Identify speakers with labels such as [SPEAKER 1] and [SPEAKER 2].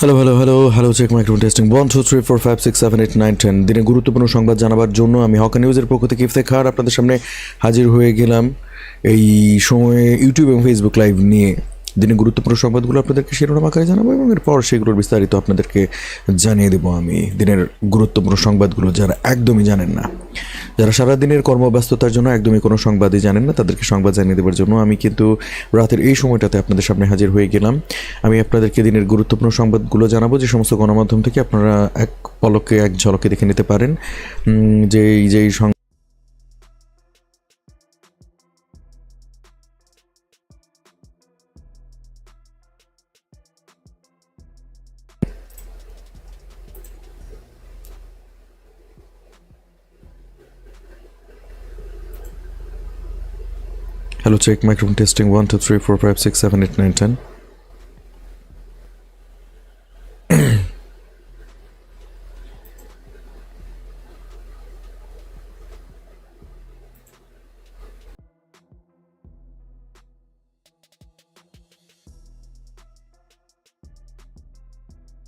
[SPEAKER 1] Hello hello hello hello check microphone testing one two three four five six seven eight nine ten দিনে গুরুত্বপূর্ণ সংবাদ জানাবার জন্য আমি হকা নিউজের পক্ষ থেকে ইফতে খার আপনাদের সামনে হাজির হয়ে গেলাম এই সময়ে ইউটিউব এবং ফেসবুক লাইভ নিয়ে। দিনে গুরুত্বপূর্ণ সংবাদগুলো আপনাদেরকে শিরোনাম আকারে জানাব এবং এরপর সেগুলোর বিস্তারিত আপনাদেরকে জানিয়ে দেবো আমি। দিনের গুরুত্বপূর্ণ সংবাদগুলো যারা একদমই জানেন না, যারা সারাদিনের কর্মব্যস্ততার জন্য একদমই কোনো সংবাদই জানেন না, তাদেরকে সংবাদ জানিয়ে দেওয়ার জন্য আমি কিন্তু রাতের এই সময়টাতে আপনাদের সামনে হাজির হয়ে গেলাম। আমি আপনাদেরকে দিনের গুরুত্বপূর্ণ সংবাদগুলো জানাব, যে সমস্ত গণমাধ্যম থেকে আপনারা এক পলকে, এক ঝলকে দেখে নিতে পারেন। যে এই, যে Hello, check microphone testing 1, 2, 3, 4, 5, 6, 7, 8, 9, 10.